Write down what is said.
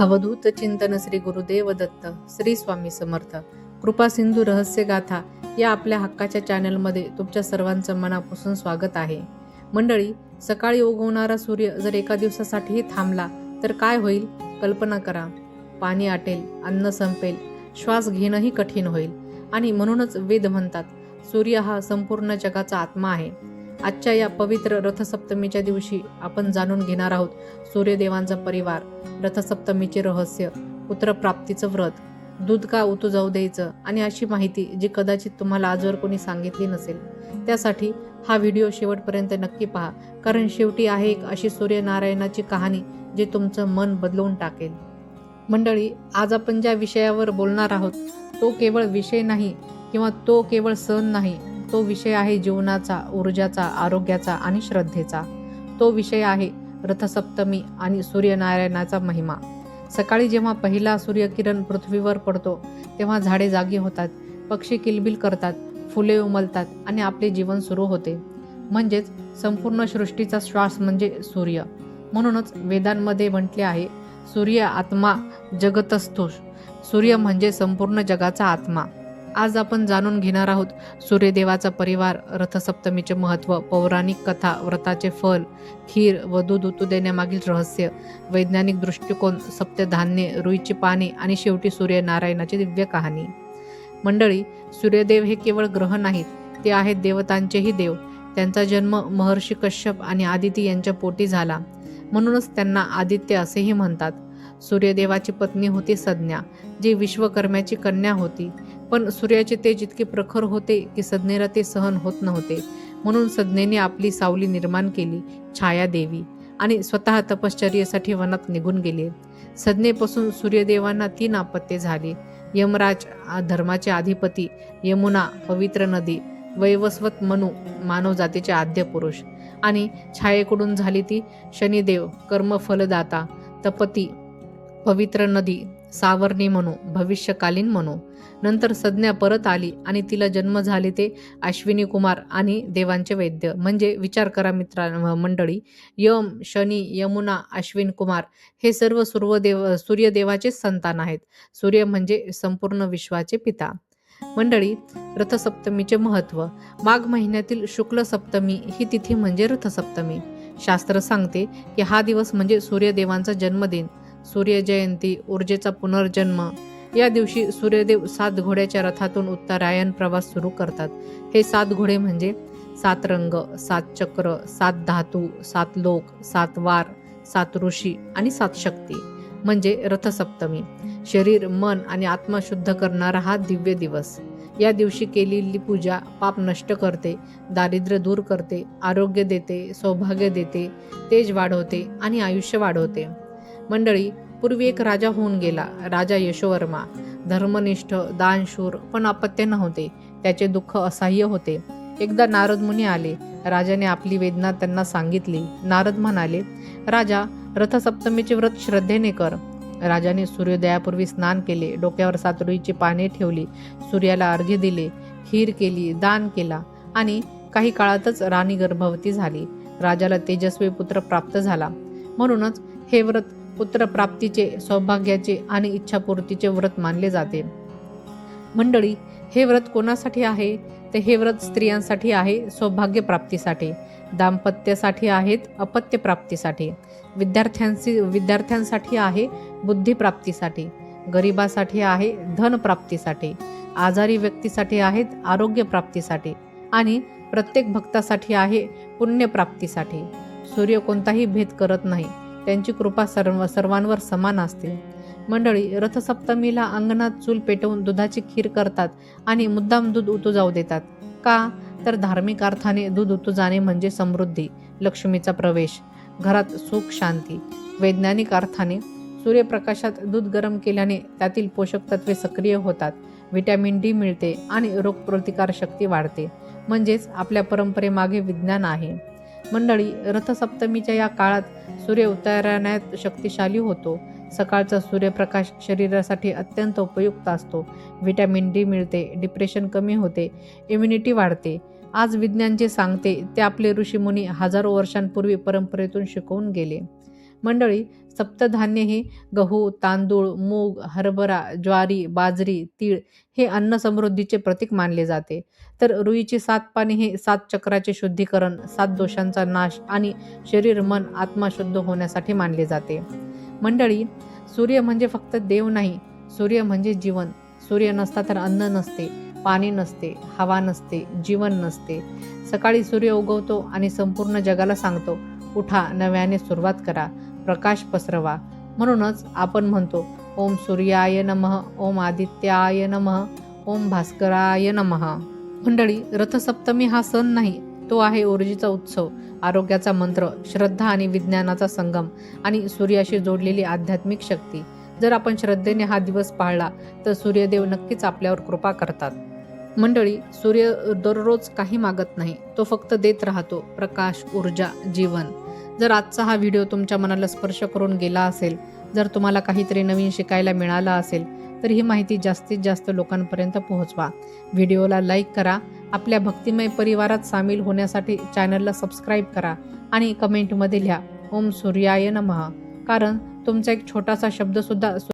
अवधूत चिंतन श्री गुरुदेव दत्त श्री स्वामी समर्थ. कृपा सिंधू रहस्य गाथा या आपल्या हक्काच्या चॅनलमध्ये तुमच्या सर्वांचं मनापासून स्वागत आहे. मंडळी सकाळी उगवणारा सूर्य जर एका दिवसासाठीही थांबला तर काय होईल? कल्पना करा. पाणी आटेल अन्न संपेल श्वास घेणंही कठीण होईल. आणि म्हणूनच वेद म्हणतात सूर्य हा संपूर्ण जगाचा आत्मा आहे. आजच्या या पवित्र रथसप्तमीच्या दिवशी आपण जाणून घेणार आहोत सूर्यदेवांचा परिवार रथसप्तमीचे रहस्य पुत्रप्राप्तीचं व्रत दूध का उतू जाऊ द्यायचं आणि अशी माहिती जी कदाचित तुम्हाला आजवर कोणी सांगितली नसेल. त्यासाठी हा व्हिडिओ शेवटपर्यंत नक्की पहा कारण शेवटी आहे एक अशी सूर्यनारायणाची कहाणी जी तुमचं मन बदलवून टाकेल. मंडळी आज आपण ज्या विषयावर बोलणार आहोत तो केवळ विषय नाही किंवा तो केवळ सण नाही तो विषय आहे जीवनाचा ऊर्जाचा आरोग्याचा आणि श्रद्धेचा. तो विषय आहे रथसप्तमी आणि सूर्यनारायणाचा महिमा. सकाळी जेव्हा पहिला सूर्यकिरण पृथ्वीवर पडतो तेव्हा झाडे जागी होतात पक्षी किलबिल करतात फुले उमलतात आणि आपले जीवन सुरू होते. म्हणजेच संपूर्ण सृष्टीचा श्वास म्हणजे सूर्य. म्हणूनच वेदांमध्ये म्हटले आहे सूर्य आत्मा जगतस्तुष सूर्य म्हणजे संपूर्ण जगाचा आत्मा. आज आपण जाणून घेणार आहोत सूर्यदेवाचा परिवार रथसप्तमीचे महत्त्व पौराणिक कथा व्रताचे फल खीर व दूध उतू देण्यामागील रहस्य वैज्ञानिक दृष्टिकोन सप्तधान्ये रुईची पाने आणि शेवटी सूर्यनारायणाची दिव्य कहाणी. मंडळी सूर्यदेव हे केवळ ग्रह नाहीत ते आहेत देवतांचेही देव. त्यांचा जन्म महर्षी कश्यप आणि आदिती यांच्या पोटी झाला. म्हणूनच त्यांना आदित्य असेही म्हणतात. सूर्यदेवाची पत्नी होती संज्ञा जी विश्वकर्म्याची कन्या होती. पण सूर्याचे तेज इतके प्रखर होते की सज्ञेला ते सहन होत नव्हते. म्हणून सज्ञेने आपली सावली निर्माण केली छाया देवी. आणि स्वतः तपश्चर्येसाठी वनात निघून गेले. सज्ञेपासून सूर्यदेवांना तीन आपत्ते झाली. यमराज धर्माचे अधिपती यमुना पवित्र नदी वैवस्वत मनु मानव जातीचे आद्य पुरुष. आणि छायेकडून झाली ती शनिदेव कर्मफलदाता तपती पवित्र नदी सावरणी म्हणू भविष्यकालीन म्हणू. नंतर संज्ञा परत आली आणि तिला जन्म झाले ते अश्विनी कुमार आणि देवांचे वैद्य. म्हणजे विचार करा मित्रा मंडळी यम शनी यमुना अश्विन कुमार हे सर्व सूर्यदेव सूर्यदेवाचेच संतान आहेत. सूर्य म्हणजे संपूर्ण विश्वाचे पिता. मंडळी रथसप्तमीचे महत्त्व. माघ महिन्यातील शुक्ल सप्तमी ही तिथी म्हणजे रथसप्तमी. शास्त्र सांगते की हा दिवस म्हणजे सूर्यदेवांचा जन्मदिन. सूर्यजयंती ऊर्जेचा पुनर्जन्म. या दिवशी सूर्यदेव सात घोड्याच्या रथातून उत्तरायण प्रवास सुरू करतात. हे सात घोडे म्हणजे सात रंग सात चक्र सात धातू सात लोक सात वार सात ऋषी आणि सात शक्ती म्हणजे रथसप्तमी. शरीर मन आणि आत्मा शुद्ध करणारा हा दिव्य दिवस. या दिवशी केलेली पूजा पाप नष्ट करते दारिद्र्य दूर करते आरोग्य देते सौभाग्य देते तेज वाढवते आणि आयुष्य वाढवते. मंडळी पूर्वी एक राजा होऊन गेला राजा यशोवर्मा. धर्मनिष्ठ दानशूर पण अपत्य नव्हते. त्याचे दुःख असह्य होते. एकदा नारद मुनी आले. राजाने आपली वेदना त्यांना सांगितली. नारद म्हणाले राजा रथसप्तमीचे व्रत श्रद्धेने कर. राजाने सूर्योदयापूर्वी स्नान केले. डोक्यावर सातरुईची पाने ठेवली. सूर्याला अर्घ्य दिले. खीर केली दान केला आणि काही काळातच राणी गर्भवती झाली. राजाला तेजस्वी पुत्र प्राप्त झाला. म्हणूनच हे व्रत पुत्रप्राप्तीचे सौभाग्याचे आणि इच्छापूर्तीचे व्रत मानले जाते. मंडळी हे व्रत कोणासाठी आहे? तर हे व्रत स्त्रियांसाठी आहे सौभाग्यप्राप्तीसाठी. दाम्पत्यासाठी आहेत अपत्यप्राप्तीसाठी. विद्यार्थ्यांशी विद्यार्थ्यांसाठी आहे बुद्धिप्राप्तीसाठी. गरिबासाठी आहे धन प्राप्तीसाठी आजारी व्यक्तीसाठी आहेत आरोग्यप्राप्तीसाठी. आणि प्रत्येक भक्तासाठी आहे पुण्यप्राप्तीसाठी. सूर्य कोणताही भेद करत नाही. त्यांची कृपा सर्व सर्वांवर समान असते. मंडळी रथसप्तमीला अंगणात चूल पेटवून दुधाची खीर करतात आणि मुद्दाम दूध उतू जाऊ देतात. का? तर धार्मिक अर्थाने दूध उतू जाणे म्हणजे समृद्धी लक्ष्मीचा प्रवेश घरात सुख शांती. वैज्ञानिक अर्थाने सूर्यप्रकाशात दूध गरम केल्याने त्यातील पोषक तत्वे सक्रिय होतात. व्हिटॅमिन डी मिळते आणि रोगप्रतिकार शक्ती वाढते. म्हणजेच आपल्या परंपरेमागे विज्ञान आहे. मंडळी रथसप्तमीच्या या काळात सूर्य उतरण्यात शक्तिशाली होतो. सकाळचा सूर्यप्रकाश शरीरासाठी अत्यंत उपयुक्त असतो. व्हिटॅमिन डी मिळते डिप्रेशन कमी होते इम्युनिटी वाढते. आज विज्ञान जे सांगते ते आपले ऋषीमुनी हजारो वर्षांपूर्वी परंपरेतून शिकवून गेले. मंडळी सप्तधान्य हे गहू तांदूळ मूग हरभरा ज्वारी बाजरी तीळ हे अन्न समृद्धीचे प्रतीक मानले जाते. तर रुईची सात पाने हे सात चक्राचे शुद्धीकरण सात दोषांचा नाश आणि शरीर मन आत्मा शुद्ध होण्यासाठी मानले जाते. मंडळी सूर्य म्हणजे फक्त देव नाही सूर्य म्हणजे जीवन. सूर्य नसता तर अन्न नसते पाणी नसते हवा नसते जीवन नसते. सकाळी सूर्य उगवतो आणि संपूर्ण जगाला सांगतो उठा नव्याने सुरुवात करा. प्रकाश पसरवा. म्हणूनच आपण म्हणतो ओम सूर्याय नमः ओम आदित्याय नमः ओम भास्कराय नमः. मंडळी रथसप्तमी हा सण नाही तो आहे ऊर्जेचा उत्सव आरोग्याचा मंत्र श्रद्धा आणि विज्ञानाचा संगम आणि सूर्याशी जोडलेली आध्यात्मिक शक्ती. जर आपण श्रद्धेने हा दिवस पाळला तर सूर्यदेव नक्कीच आपल्यावर कृपा करतात. मंडळी सूर्य दररोज काही मागत नाही तो फक्त देत राहतो प्रकाश ऊर्जा जीवन. जर आजचा हा व्हिडिओ तुमच्या मनाला स्पर्श करून गेला असेल जर तुम्हाला काहीतरी नवीन शिकायला मिळालं असेल तर ही माहिती जास्तीत जास्त लोकांपर्यंत पोहोचवा. व्हिडिओला लाईक करा आपल्या भक्तिमय परिवारात सामील होण्यासाठी चॅनलला सबस्क्राईब करा आणि कमेंटमध्ये लिहा ओम सूर्याय नमः. कारण तुमचा एक छोटासा शब्दसुद्धा